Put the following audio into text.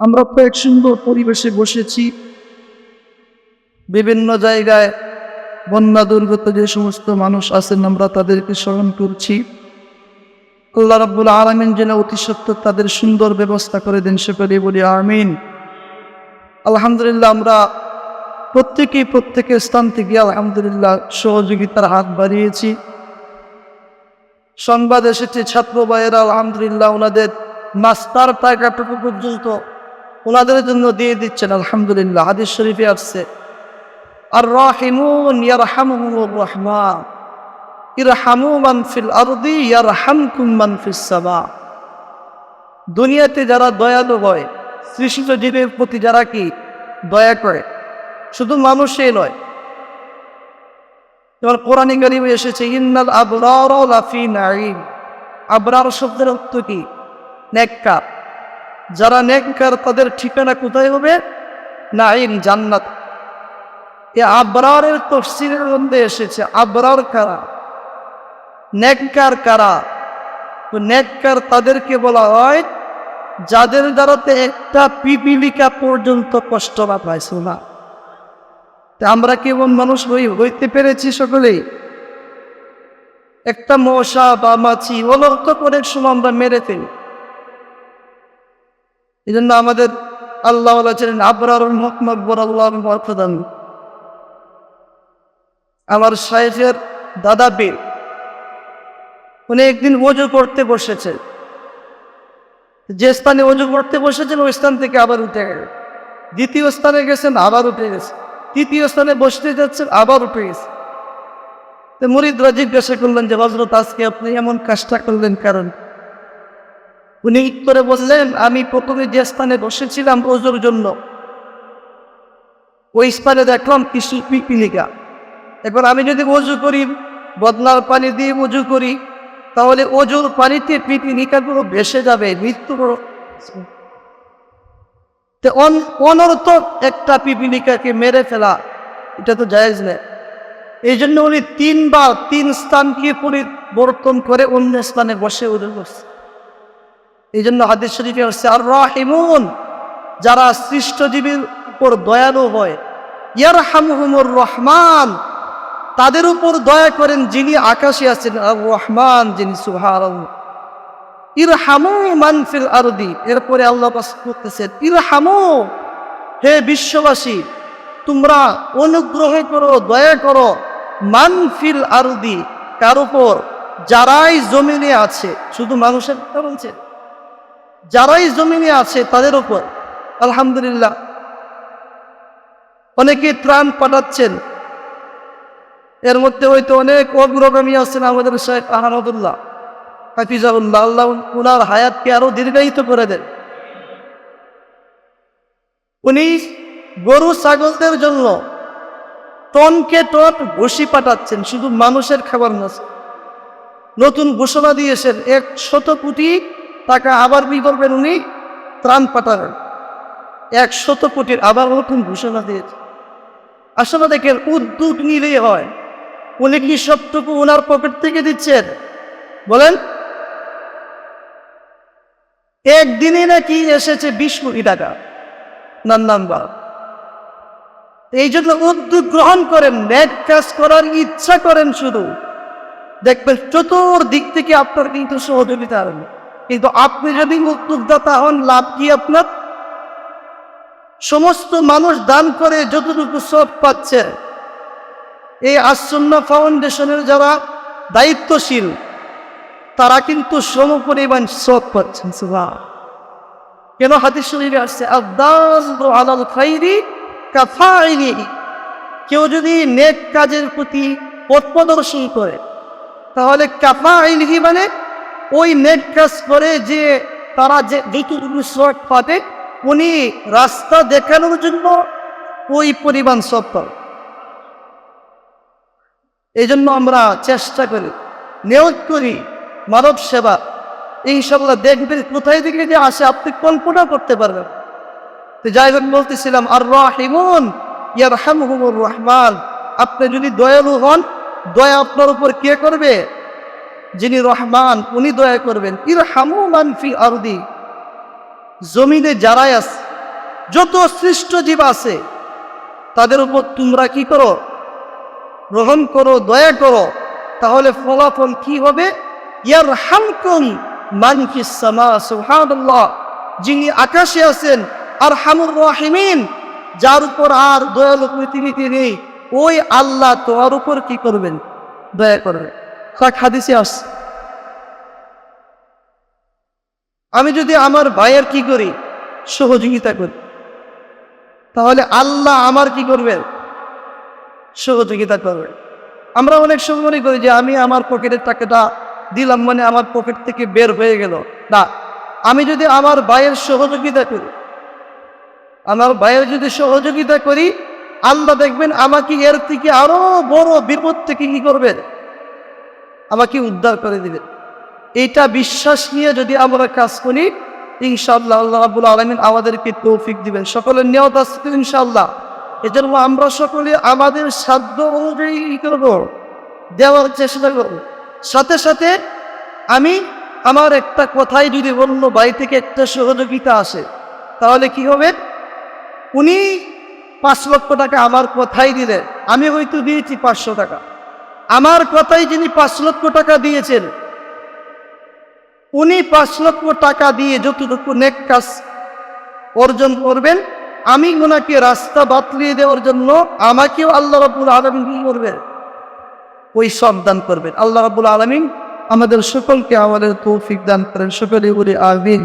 আমরা তো এক সুন্দর পরিবেশে বসেছি। বিভিন্ন জায়গায় বন্যা দুর্গত যে সমস্ত মানুষ আছেন, আমরা তাদেরকে স্মরণ করছি। আল্লাহ রাব্বুল আলমিন যেন অতি সত্য তাদের সুন্দর ব্যবস্থা করে দেন, সে করে বলি, আমিন। আলহামদুলিল্লাহ, আমরা প্রত্যেকেই প্রত্যেকের স্থান থেকে আলহামদুলিল্লাহ সহযোগিতার হাত বাড়িয়েছি। সংবাদ এসেছে, ছাত্র ভাইয়েরা, আলহামদুলিল্লাহ, ওনাদের নাস্তার টাকাটুকু পর্যন্ত ওনাদের জন্য দিয়ে দিচ্ছেন, আলহামদুলিল্লাহ। হাদিস শরীফে আসছে আর রাহিমুন ইয়ারহামুহুমুর রহমান। ইরহামু মান ফিল আরদি, ইয়ারহামকুম মান ফিস সামা। দুনিয়াতে যারা দয়ালু হয়, সৃষ্ট জীবের প্রতি যারা কি দয়া করে, শুধু মানুষই নয়। এবার কোরআনে কারিমে এসেছে, ইন্নাল আবরার লাফি নাঈম। আবরার শব্দের অর্থ কি? নেককার। যারা নেককার, তাদের ঠিকানা কোথায় হবে? নাঈম জান্নাত। এ আবরারের তফসিলের মধ্যে এসেছে, আবরার কারা? নেককার কারা? নেককার তাদেরকে বলা হয়, যাদের দ্বারাতে একটা পিপিলিকা পর্যন্ত কষ্ট না পাইছো না আমরা কেমন মানুষ হই, হইতে পেরেছি সকলেই? একটা মশা বা মাছি অলক্ষ করে সময় আমরা মেরে ফেলি। এই জন্য আমাদের আল্লাহ ছিলেন আবরার মকমকবর আল্লাহ প্রধান আমার সাহেবের দাদা বীর, উনি একদিন ওজু করতে বসেছে। যে স্থানে ওজু করতে বসেছেন, ওই স্থান থেকে আবার উঠে গেল দ্বিতীয় স্থানে গেছেন, আবার উঠে গেছে। তৃতীয় স্থানে বসতে যাচ্ছেন, আবার উঠে গেছে। তো মুরিদরা জিজ্ঞাসা করলেন যে হজরত আজকে আপনি এমন কাজটা করলেন কারণ? উনি উত্তরে বললেন আমি প্রথমে যে স্থানে বসেছিলাম ওজুর জন্য। ওই স্থানে দেখলাম কিছু পিপিলিকা। এবার আমি যদি অজু করি বদনার পানি দিয়ে অজু করি, তাহলে অজুর পানিতে পিপিলিকাগুলো ভেসে যাবে, মৃত্যু তো অনর্থক একটা পিপিলিকাকে মেরে ফেলা, এটা তো জায়েজ নেই এই জন্য উনি তিনবার তিন স্থানকে পরিবর্তন করে অন্য স্থানে বসে উঠে বসছে এই জন্য হাদিস শরীফে আসছে আর রাহিমুন যারা সৃষ্টজীবীর উপর দয়ালু হয়। ইয়ার হামহুমুর রহমান, তাদের উপর দয়া করেন যিনি আকাশে আছেন। আর রহমান যিনি সুহার ইরহামু মানফিল আরদি, এরপরে আল্লাহ করতেছেন ইরহামু, হে বিশ্ববাসী, তোমরা অনুগ্রহ করো, দয়া করো মানফিল আরদি, কার উপর? যারাই জমিনে আছে, শুধু মানুষের কথা বলছে যারাই জমিনে আছে তাদের উপর। আলহামদুলিল্লাহ। অনেকে ত্রাণ পাঠাচ্ছেন। এর মধ্যে হয়তো অনেক অগ্রগামী আছেন আমাদের শেখ আহমদুল্লাহ। হাফিজাউল্লাহ আল্লাহ উনার হায়াতকে আরও দীর্ঘায়িত করে দেন। উনি গরু, ছাগলদের জন্য টনকে টন ঘুষি পাঠাচ্ছেন, শুধু মানুষের খাবার না। নতুন ঘোষণা দিয়েছেন, এক শত কোটি টাকা আবার কি করবেন উনি ত্রাণ পাঠাবেন এক শত কোটির আবার নতুন ঘোষণা দিয়েছে। আসলে দেখেন, উদ্যোগ নিলেই হয়। উনি কি সবটুকু ওনার পকেট থেকে দিচ্ছেন? বলেন। একদিনে নাকি এসেছে বিশ কোটি টাকা। নান নাম্বার। এই জন্য উদ্যোগ গ্রহণ করেন নেট কাজ করার ইচ্ছা করেন শুধু। দেখবেন চতুর্দিক থেকে আপনার কিন্তু সহযোগিতা আসবে। কিন্তু আপনি যদি উদ্যোগদাতা হন, লাভ কি আপনার? সমস্ত মানুষ দান করে যতটুকু সব পাচ্ছে। এই আসন্ন ফাউন্ডেশনের যারা দায়িত্বশীল, তারা কিন্তু সম পরিমাণ সব পাচ্ছেন কেন হাদিস শরীরে আসছে আলাল খাইরি কাফাইনি কেউ যদি নেক কাজের প্রতি পথ প্রদর্শন করে, তাহলে কাফা আইনহি মানে ওই নেট কাজ করে যে তারা যে যেটুকু শর্ট পাবে, উনি রাস্তা দেখানোর জন্য ওই পরিমাণ সব পাবে। এই জন্য আমরা চেষ্টা করি, নিয়োগ করি, মানব সেবা। ইনশাল্লাহ দেখবেন, কোথায় থেকে যে আসে, আপনি কল্পনা করতে পারবেন তো যাই হোক, বলতেছিলাম আর রাহিমুন ইয়ার রহমান। আপনি যদি দয়ালু হন, দয়া আপনার উপর কে করবে? যিনি রহমান, উনি দয়া করবেন। ইর হামু মানফি আরদি। জমিনে যারাই আছে, যত সৃষ্ট জীব আছে, তাদের উপর তোমরা কি করো? গ্রহণ করো, দয়া করো। তাহলে ফলাফল কি হবে? ইয়ার হামকুম মানকিস সামা, সুবহানাল্লাহ। যিনি আকাশে আছেন আর হামুর রাহিমিন, যার উপর আর দয়ালু পৃথিবীতে নেই। ওই আল্লাহ তোমার উপর কি করবেন? দয়া করবে তাক হাদিসে আস। আমি যদি আমার ভাইয়ের কি করি? সহযোগিতা করি। তাহলে আল্লাহ আমার কি করবেন সহযোগিতা করবে। আমরা অনেক সময় মনে করি যে আমি আমার পকেটের টাকাটা দিলাম মানে আমার পকেট থেকে বের হয়ে গেল। না, আমি যদি আমার ভাইয়ের সহযোগিতা করি, আমার ভাইয়ের যদি সহযোগিতা করি, আল্লাহ দেখবেন আমাকে এর থেকে আরও বড় বিপদ থেকে কি করবেন আমাকে উদ্ধার করে দিবেন এইটা বিশ্বাস নিয়ে যদি আমরা কাজ করি, ইনশাআল্লাহ আল্লাহ রাবুল আলমিন আমাদেরকে তৌফিক দিবেন। সকলের নিয়ত আসছে ইনশাআল্লাহ। এজন্য আমরা সকলে আমাদের সাধ্য অনুযায়ী করব? দেওয়ার চেষ্টা করব। সাথে সাথে আমি আমার একটা কথাই যদি অন্য বাড়ি থেকে একটা সহযোগিতা আসে, তাহলে কি হবে? উনি পাঁচ লক্ষ টাকা আমার কথাই দিলে আমি হয়তো দিয়েছি পাঁচশো টাকা। আমার কথাই যিনি পাঁচ লক্ষ টাকা দিয়েছেন, উনি পাঁচ লক্ষ টাকা দিয়ে যতটুকু নেক কাজ অর্জন করবেন, আমি ওনাকে রাস্তা বাতলিয়ে দেওয়ার জন্য আমাকেও আল্লাহ রাবুল আলমিন কি করবেন? ওই সব দান করবেন। আল্লাহ রাবুল আলমিন আমাদের সকলকে আমাদের তৌফিক দান করেন। সকলে বলে আমিন।